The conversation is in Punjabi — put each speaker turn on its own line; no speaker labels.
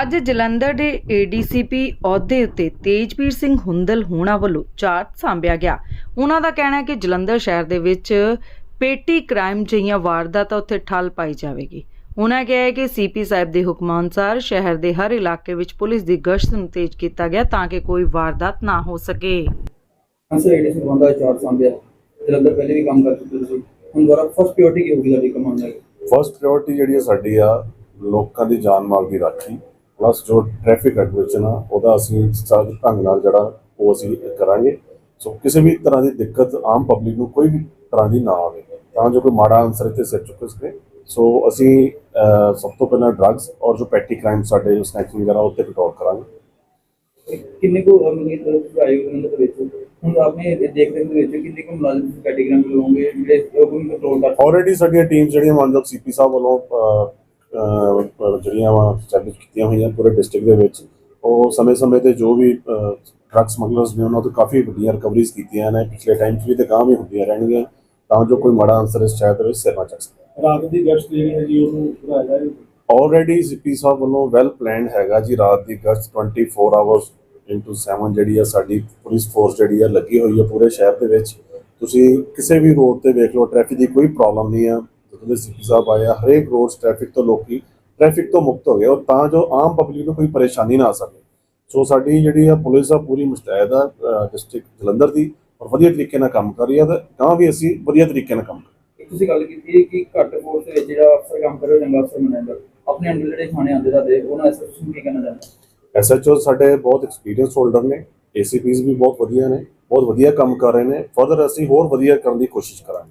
ਅੱਜ ਜਲੰਧਰ ਦੇ ਏਡੀਸੀਪੀ ਅਹੁਦੇ ਉੱਤੇ ਤੇਜਵੀਰ ਸਿੰਘ ਹੁੰਦਲ ਹੋਣਾ ਵੱਲੋਂ ਚਾਰਜ ਸੰਭਿਆ ਗਿਆ। ਉਹਨਾਂ ਦਾ ਕਹਿਣਾ ਹੈ ਕਿ ਜਲੰਧਰ ਸ਼ਹਿਰ ਦੇ ਵਿੱਚ ਪੇਟੀ ਕ੍ਰਾਈਮ ਜਿਹੀਆਂ ਵਾਰਦਾਤਾਂ ਉੱਤੇ ਠੱਲ ਪਾਈ ਜਾਵੇਗੀ। ਉਹਨਾਂ ਕਿਹਾ ਹੈ ਕਿ ਸੀਪੀ ਸਾਹਿਬ ਦੇ ਹੁਕਮਾਂ ਅਨੁਸਾਰ ਸ਼ਹਿਰ ਦੇ ਹਰ ਇਲਾਕੇ ਵਿੱਚ ਪੁਲਿਸ ਦੀ ਗਸ਼ਤ ਨੂੰ ਤੇਜ਼ ਕੀਤਾ ਗਿਆ ਤਾਂ ਕਿ ਕੋਈ ਵਾਰਦਾਤ ਨਾ ਹੋ ਸਕੇ।
ਅੰਸਰ ਏਡੀ ਸੰਬੰਧ ਦਾ ਚਾਰਟ ਸਾਂਭਿਆ। ਜਲੰਧਰ ਪਹਿਲੇ ਵੀ ਕੰਮ ਕਰ ਚੁੱਕੇ ਤੁਸੀਂ ਹੁਣ ਦੁਬਾਰਾ ਫਸਟ ਪ੍ਰਾਇੋਰਟੀ ਕੀ ਹੋਊਗੀ ਕਮਾਂਡ
ਪ੍ਰਾਇੋਰਟੀ ਜਿਹੜੀ ਹੈ ਸਾਡੀ ਆ ਲੋਕਾਂ ਦੀ ਜਾਨ ਮਾਲ ਦੀ ਰਾਖੀ। ਪਲੱਸ ਜੋ ਟ੍ਰੈਫਿਕ ਰੈਗੂਲੇਸ਼ਨ ਆ ਉਹਦਾ ਅਸੀਂ ਸਖਤ ਢੰਗ ਨਾਲ ਜਿਹੜਾ ਉਹ ਅਸੀਂ ਕਰਾਂਗੇ। ਸੋ ਕਿਸੇ ਵੀ ਤਰ੍ਹਾਂ ਦੀ ਦਿੱਕਤ ਆਮ ਪਬਲਿਕ ਨੂੰ ਕੋਈ ਵੀ ਤਰ੍ਹਾਂ ਦੀ ਨਾ ਆਵੇ ਤਾਂ ਜੋ ਕੋਈ ਮਾੜਾ ਅਨਸਰ ਇੱਥੇ ਸਿਰ ਚੁੱਕ ਸਕੇ। ਸੋ ਅਸੀਂ ਸਭ ਤੋਂ ਪਹਿਲਾਂ ਡਰੱਗਸ ਔਰ ਜੋ ਪੈਟੀ ਕ੍ਰਾਈਮ ਸਾਡੇ ਜੋ ਸਨੈਚਿੰਗ ਵਗੈਰਾ ਉਹ ਤੇ ਕੰਟਰੋਲ ਕਰਾਂਗੇ।
ਕਿੰਨੇ ਕੋ ਅਮਨੀਤ ਆਏ ਜਲੰਧਰ ਦੇ ਵਿੱਚ ਹੁਣ ਇਹ ਦੇਖਦੇ ਦੇ ਵਿੱਚ ਕਿੰਨੇ ਕੋ ਮੁਲਾਜ਼ਮ ਕੈਟੇਗਰੀ ਦੇ ਹੋਣਗੇ ਜਿਹੜੇ ਉਹ ਕੰਟਰੋਲ ਕਰ
ਆਲਰੇਡੀ ਸਾਡੀਆਂ ਟੀਮ ਜਿਹੜੀਆਂ ਮਾਨਯੋਗ ਸੀਪੀ ਸਾਹਿਬ ਵੱਲੋਂ ਜਿਹੜੀਆਂ ਵਾ ਸਟੈਬਲਿਸ਼ ਕੀਤੀਆਂ ਹੋਈਆਂ ਪੂਰੇ ਡਿਸਟ੍ਰਿਕਟ ਦੇ ਵਿੱਚ ਉਹ ਸਮੇਂ-ਸਮੇਂ ਤੇ ਜੋ ਵੀ ਡਰੱਗ ਸਮਗਲਰਸ ਨੇ ਉਹਨਾਂ ਤੋਂ ਕਾਫੀ ਵੱਡੀਆਂ ਰਿਕਵਰੀਜ਼ ਕੀਤੀਆਂ ਨੇ। ਪਿਛਲੇ ਟਾਈਮ 'ਚ ਵੀ ਤੇ ਗਾਂ ਵੀ ਹੁੰਦੀਆਂ ਰਹਿਣਗੀਆਂ ਤਾਂ ਜੋ ਕੋਈ ਮਾੜਾ ਅਨਸਰ ਇਸ ਸ਼ਾਇਦ ਵਿੱਚ ਸਿਰ ਨਾ ਚੱਕ ਸਕੇ।
ਰਾਤ ਦੀ ਗਸ਼ਤ ਜਿਹੜੀ ਹੈ ਜੀ ਉਹਨੂੰ ਵਧਾਇਆ ਜਾਏ।
ਆਲਰੇਡੀ ਸੀਪੀ ਸਾਹਿਬ ਵੱਲੋਂ ਵੈਲ ਪਲਾਨਡ ਹੈਗਾ ਜੀ ਰਾਤ ਦੀ ਗਸ਼ਤ 24 ਆਵਰਸ ਇਨਟੂ 7 ਜਿਹੜੀ ਆ ਸਾਡੀ ਪੁਲਿਸ ਫੋਰਸ ਜਿਹੜੀ ਆ ਲੱਗੀ ਹੋਈ ਹੈ ਪੂਰੇ ਸ਼ਹਿਰ ਦੇ ਵਿੱਚ। ਤੁਸੀਂ ਕਿਸੇ ਵੀ ਰੋਡ ਤੇ ਵੇਖ ਲਓ ਟ੍ਰੈਫਿਕ ਦੀ ਕੋਈ ਪ੍ਰੋਬਲਮ ਨਹੀਂ ਆ। ਜਦੋਂ ਦੇ ਸੀਪੀ ਸਾਹਿਬ ਆਏ ਆ ਹਰੇਕ ਰੋਡ ਟ੍ਰੈਫਿਕ ਤੋਂ ਲੋਕੀ ਟ੍ਰੈਫਿਕ ਤੋਂ ਮੁਕਤ ਹੋ ਗਏ ਔਰ ਤਾਂ ਜੋ ਆਮ ਪਬਲਿਕ ਨੂੰ ਕੋਈ ਪਰੇਸ਼ਾਨੀ ਨਾ ਆ ਸਕੇ। ਸੋ ਸਾਡੀ ਜਿਹੜੀ ਆ ਪੁਲਿਸ ਆ ਪੂਰੀ ਮੁਸਤੈਦ ਆ ਡਿਸਟ੍ਰਿਕਟ ਜਲੰਧਰ ਦੀ ਔਰ ਵਧੀਆ ਤਰੀਕੇ ਨਾਲ ਕੰਮ ਕਰ ਰਹੀ ਆ ਤੇ ਤਾਂ ਵੀ ਅਸੀਂ ਵਧੀਆ ਤਰੀਕੇ ਨਾਲ ਕੰਮ ਕਰ
ਤੁਸੀਂ ਗੱਲ ਕੀਤੀ ਹੈ ਕਿ ਘੱਟ ਫੋਰਸ ਦੇ ਵਿੱਚ ਜਿਹੜਾ ਅਫਸਰ ਕੰਮ ਕਰੇ ਉਹ ਚੰਗਾ ਅਫਸਰ ਬਣਿਆ ਜਾਂਦਾ ਆਪਣੇ ਅੰਡਰ ਜਿਹੜੇ ਥਾਣੇ ਆਉਂਦੇ ਤੁਹਾਡੇ ਉਹਨਾਂ ਐਸਾ ਤੁਸੀਂ ਕੀ ਕਹਿਣਾ ਚਾਹੁੰਦੇ
ਐਸਐਚਓ ਸਾਡੇ ਬਹੁਤ ਐਕਸਪੀਰੀਅੰਸ ਹੋਲਡਰ ਨੇ ਏਸੀਪੀਸ ਵੀ ਬਹੁਤ ਵਧੀਆ ਨੇ ਬਹੁਤ ਵਧੀਆ ਕੰਮ ਕਰ ਰਹੇ ਨੇ। ਫਰਦਰ ਅਸੀਂ ਹੋਰ ਵਧੀਆ ਕਰਨ ਦੀ ਕੋਸ਼ਿਸ਼ ਕਰਾਂਗੇ।